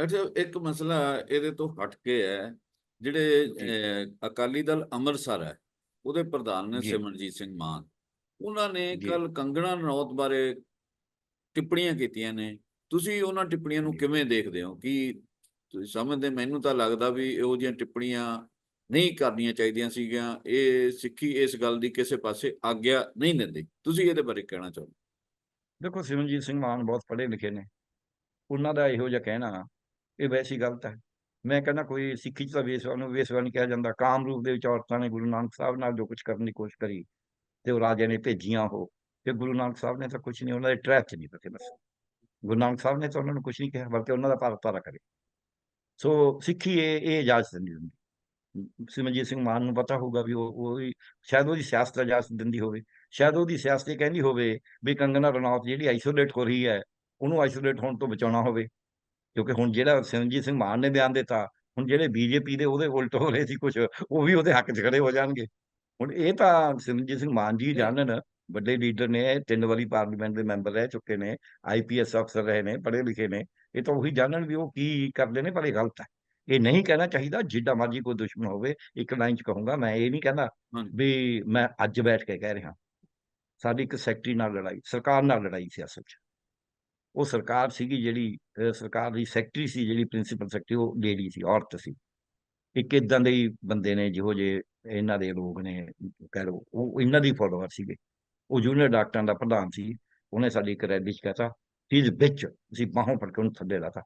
Doctor ਸਾਹਿਬ ਇੱਕ ਮਸਲਾ ਇਹਦੇ ਤੋਂ ਹਟ ਕੇ ਹੈ ਜਿਹੜੇ ਅਕਾਲੀ ਦਲ ਅੰਮ੍ਰਿਤਸਰ ਹੈ ਉਹਦੇ ਪ੍ਰਧਾਨ ਨੇ। ਸਿਮਰਜੀਤ ਸਿੰਘ ਮਾਨ। ਉਹਨਾਂ ਨੇ। ਕੱਲ ਕੰਗਣਾ ਰਣੌਤ ਬਾਰੇ ਟਿੱਪਣੀਆਂ ਕੀਤੀਆਂ ਨੇ। ਤੁਸੀਂ ਉਹਨਾਂ ਟਿੱਪਣੀਆਂ ਨੂੰ। ਕਿਵੇਂ ਦੇਖਦੇ ਹੋ? ਕਿ ਤੁਸੀਂ ਸਮਝਦੇ? ਮੈਨੂੰ ਤਾਂ ਲੱਗਦਾ ਵੀ ਇਹੋ ਜਿਹੀਆਂ ਟਿੱਪਣੀਆਂ ਨਹੀਂ ਕਰਨੀਆਂ ਚਾਹੀਦੀਆਂ ਸੀਗੀਆਂ। ਇਹ ਸਿੱਖੀ ਇਸ ਗੱਲ ਦੀ ਕਿਸੇ ਪਾਸੇ ਆਗਿਆ ਨਹੀਂ ਦਿੰਦੀ। ਤੁਸੀਂ ਇਹਦੇ ਬਾਰੇ ਕਹਿਣਾ ਚਾਹੋ। ਦੇਖੋ ਸਿਮਰਜੀਤ ਸਿੰਘ ਮਾਨ ਬਹੁਤ ਪੜ੍ਹੇ ਲਿਖੇ ਨੇ। ਉਹਨਾਂ ਦਾ ਇਹੋ ਜਿਹਾ ਕਹਿਣਾ ਇਹ ਵੈਸੀ ਗਲਤ ਹੈ। ਮੈਂ ਕਹਿੰਦਾ ਕੋਈ ਸਿੱਖੀ ਚ ਤਾਂ ਵੇਸਵਾ ਨੂੰ ਵੇਸਵਾ ਨਹੀਂ ਕਿਹਾ ਜਾਂਦਾ। ਕਾਮ ਰੂਪ ਦੇ ਵਿੱਚ ਔਰਤਾਂ ਨੇ ਗੁਰੂ ਨਾਨਕ ਸਾਹਿਬ ਨਾਲ ਜੋ ਕੁਝ ਕਰਨ ਦੀ ਕੋਸ਼ਿਸ਼ ਕਰੀ ਤੇ ਉਹ ਰਾਜੇ ਨੇ ਭੇਜੀਆਂ ਉਹ। ਤੇ ਗੁਰੂ ਨਾਨਕ ਸਾਹਿਬ ਨੇ ਤਾਂ ਕੁਝ ਨਹੀਂ, ਉਹਨਾਂ ਦੇ ਟਰੈਪ ਚ ਨਹੀਂ ਪਤੇ ਬਸ। ਗੁਰੂ ਨਾਨਕ ਸਾਹਿਬ ਨੇ ਤਾਂ ਉਹਨਾਂ ਨੂੰ ਕੁਝ ਨਹੀਂ ਕਿਹਾ, ਬਲਕਿ ਉਹਨਾਂ ਦਾ ਭਾਰਤ ਭਾਰਾ ਕਰੇ। ਸੋ ਸਿੱਖੀ ਇਹ ਇਹ ਇਜਾਜ਼ਤ ਨਹੀਂ ਦਿੰਦੀ ਸਿਮਰਜੀਤ ਸਿੰਘ ਮਾਨ ਨੂੰ ਪਤਾ ਹੋਊਗਾ ਵੀ ਉਹ ਉਹ ਸ਼ਾਇਦ ਉਹਦੀ ਸਿਆਸਤ ਇਜਾਜ਼ਤ ਦਿੰਦੀ ਹੋਵੇ। ਸ਼ਾਇਦ ਉਹਦੀ ਸਿਆਸਤ ਇਹ ਕਹਿੰਦੀ ਹੋਵੇ ਵੀ ਕੰਗਨਾ ਰਣੌਤ ਜਿਹੜੀ ਆਈਸੋਲੇਟ ਹੋ ਰਹੀ ਹੈ, ਉਹਨੂੰ ਆਈਸੋਲੇਟ ਹੋਣ ਤੋਂ ਬਚਾਉਣਾ ਹੋਵੇ। ਕਿਉਂਕਿ ਹੁਣ ਜਿਹੜਾ ਸਿਮਰਜੀਤ ਸਿੰਘ ਮਾਨ ਨੇ ਬਿਆਨ ਦਿੱਤਾ ਹੁਣ ਜਿਹੜੇ ਬੀਜੇਪੀ ਦੇ ਉਹਦੇ ਉਲਟ ਹੋ ਰਹੇ ਸੀ ਕੁਝ ਉਹ ਵੀ ਉਹਦੇ ਹੱਕ 'ਚ ਖੜੇ ਹੋ ਜਾਣਗੇ। ਹੁਣ ਇਹ ਤਾਂ ਸਿਮਰਜੀਤ ਸਿੰਘ ਮਾਨ ਜੀ ਜਾਣਨ ਵੱਡੇ ਲੀਡਰ ਨੇ ਤਿੰਨ ਵਾਰੀ ਪਾਰਲੀਮੈਂਟ ਦੇ ਮੈਂਬਰ ਰਹਿ ਚੁੱਕੇ ਨੇ ਆਈਪੀਐਸ ਅਫਸਰ ਰਹੇ ਨੇ ਪੜ੍ਹੇ ਲਿਖੇ ਨੇ ਇਹ ਤਾਂ ਉਹੀ ਜਾਣਨ ਵੀ ਉਹ ਕੀ ਕਰਦੇ ਨੇ ਪਰ ਇਹ ਗਲਤ ਹੈ। ਇਹ ਨਹੀਂ ਕਹਿਣਾ ਚਾਹੀਦਾ ਜਿੱਡਾ ਮਰਜ਼ੀ ਕੋਈ ਦੁਸ਼ਮਣ ਹੋਵੇ ਇੱਕ ਲਾਈਨ 'ਚ ਕਹੂੰਗਾ ਮੈਂ ਇਹ ਨਹੀਂ ਕਹਿੰਦਾ। ਵੀ ਮੈਂ ਅੱਜ ਬੈਠ ਕੇ ਕਹਿ ਰਿਹਾ। ਸਾਡੀ ਇੱਕ ਸੈਕਟਰੀ ਨਾਲ ਲੜਾਈ ਸਰਕਾਰ ਨਾਲ ਲੜਾਈ ਸੀ ਅਸਲ 'ਚ। ਉਹ ਸਰਕਾਰ ਸੀਗੀ ਜਿਹੜੀ ਸਰਕਾਰ ਦੀ ਸੈਕਟਰੀ ਸੀ, ਜਿਹੜੀ ਪ੍ਰਿੰਸੀਪਲ ਸੈਕਟਰੀ, ਉਹ ਲੇਡੀ ਸੀ, ਔਰਤ ਸੀ। ਇੱਕ ਇਦਾਂ ਦੇ ਬੰਦੇ ਨੇ, ਜਿਹੋ ਜੇ ਇਹਨਾਂ ਦੇ ਲੋਕ ਨੇ, ਕਹਿ ਲਓ, ਉਹ ਇਹਨਾਂ ਦੀ ਫੋਲੋਅਰ ਸੀਗੇ। ਉਹ ਜੂਨੀਅਰ ਡਾਕਟਰਾਂ ਦਾ ਪ੍ਰਧਾਨ ਸੀ, ਉਹਨੇ ਸਾਡੀ ਇੱਕ ਰੈਲੀ 'ਚ ਕਹਤਾ ਚੀਜ਼ ਵਿੱਚ, ਅਸੀਂ ਬਾਹੋਂ ਫੜ ਕੇ ਉਹਨੂੰ ਥੱਲੇ ਲਾਤਾ।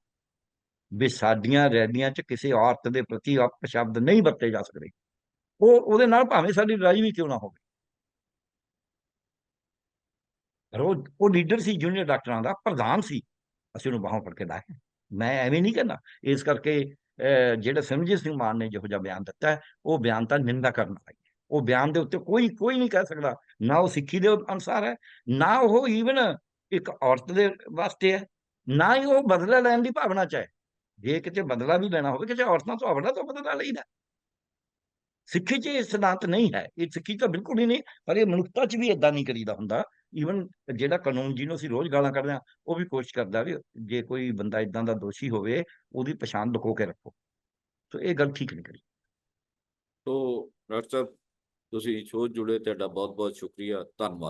ਵੀ ਸਾਡੀਆਂ ਰੈਲੀਆਂ 'ਚ ਕਿਸੇ ਔਰਤ ਦੇ ਪ੍ਰਤੀ ਅਪਸ਼ਬਦ ਨਹੀਂ ਵਰਤੇ ਜਾ ਸਕਦੇ। ਉਹ, ਉਹਦੇ ਨਾਲ ਭਾਵੇਂ ਸਾਡੀ ਲੜਾਈ ਵੀ ਕਿਉਂ ਨਾ ਹੋਵੇ। ਰੋਜ਼ ਉਹ ਲੀਡਰ ਸੀ ਜੂਨੀਅਰ ਡਾਕਟਰਾਂ ਦਾ ਪ੍ਰਧਾਨ ਸੀ। ਅਸੀਂ ਉਹਨੂੰ ਬਾਹੋਂ ਫੜ ਕੇ ਲਾਇਆ। ਮੈਂ ਐਵੇਂ ਨਹੀਂ ਕਹਿੰਦਾ। ਇਸ ਕਰਕੇ ਅਹ, ਜਿਹੜਾ ਸਿਮਰਜੀਤ ਸਿੰਘ ਮਾਨ ਨੇ ਜਿਹੋ ਜਿਹਾ ਬਿਆਨ ਦਿੱਤਾ ਉਹ ਬਿਆਨ ਤਾਂ ਨਿੰਦਾ ਕਰਨ ਵਾਲਾ ਹੈ। ਉਹ ਬਿਆਨ ਦੇ ਉੱਤੇ ਕੋਈ ਕੋਈ ਨਹੀਂ ਕਹਿ ਸਕਦਾ। ਨਾ ਉਹ ਸਿੱਖੀ ਦੇ ਅਨੁਸਾਰ ਹੈ ਨਾ ਉਹ ਈਵਨ ਇੱਕ ਔਰਤ ਦੇ ਵਾਸਤੇ ਹੈ ਨਾ ਹੀ ਉਹ ਬਦਲਾ ਲੈਣ ਦੀ ਭਾਵਨਾ ਚ ਹੈ। ਜੇ ਕਿਤੇ ਬਦਲਾ ਵੀ ਲੈਣਾ ਹੋਵੇ ਕਿਸੇ ਔਰਤਾਂ ਤੋਂ ਅਵਲਾ ਤੋਂ ਬਦਲਾ ਲਈਦਾ। ਸਿੱਖੀ 'ਚ ਇਹ ਸਿਧਾਂਤ ਨਹੀਂ ਹੈ। ਇਹ ਸਿੱਖੀ ਤਾਂ ਬਿਲਕੁਲ ਹੀ ਨਹੀਂ, ਪਰ ਇਹ ਮਨੁੱਖਤਾ 'ਚ ਵੀ ਇਦਾਂ ਨਹੀਂ ਕਰੀਦਾ ਹੁੰਦਾ। ਈਵਨ ਜਿਹੜਾ ਕਾਨੂੰਨ ਜਿਹਨੂੰ ਅਸੀਂ ਰੋਜ਼ ਗਾਲਾਂ ਕੱਢਦੇ ਹਾਂ, ਉਹ ਵੀ ਕੋਸ਼ਿਸ਼ ਕਰਦਾ ਵੀ ਜੇ ਕੋਈ ਬੰਦਾ ਇਦਾਂ ਦਾ ਦੋਸ਼ੀ ਹੋਵੇ, ਉਹਦੀ ਪਛਾਣ ਲੁਕੋ ਕੇ ਰੱਖੋ। ਸੋ ਇਹ ਗੱਲ ਠੀਕ ਨਹੀਂ ਕਰੀ। ਸੋ ਡਾਕਟਰ ਸਾਹਿਬ, ਤੁਸੀਂ ਸ਼ੋਅ ਜੁੜੇ, ਤੁਹਾਡਾ ਬਹੁਤ ਬਹੁਤ ਸ਼ੁਕਰੀਆ। ਧੰਨਵਾਦ।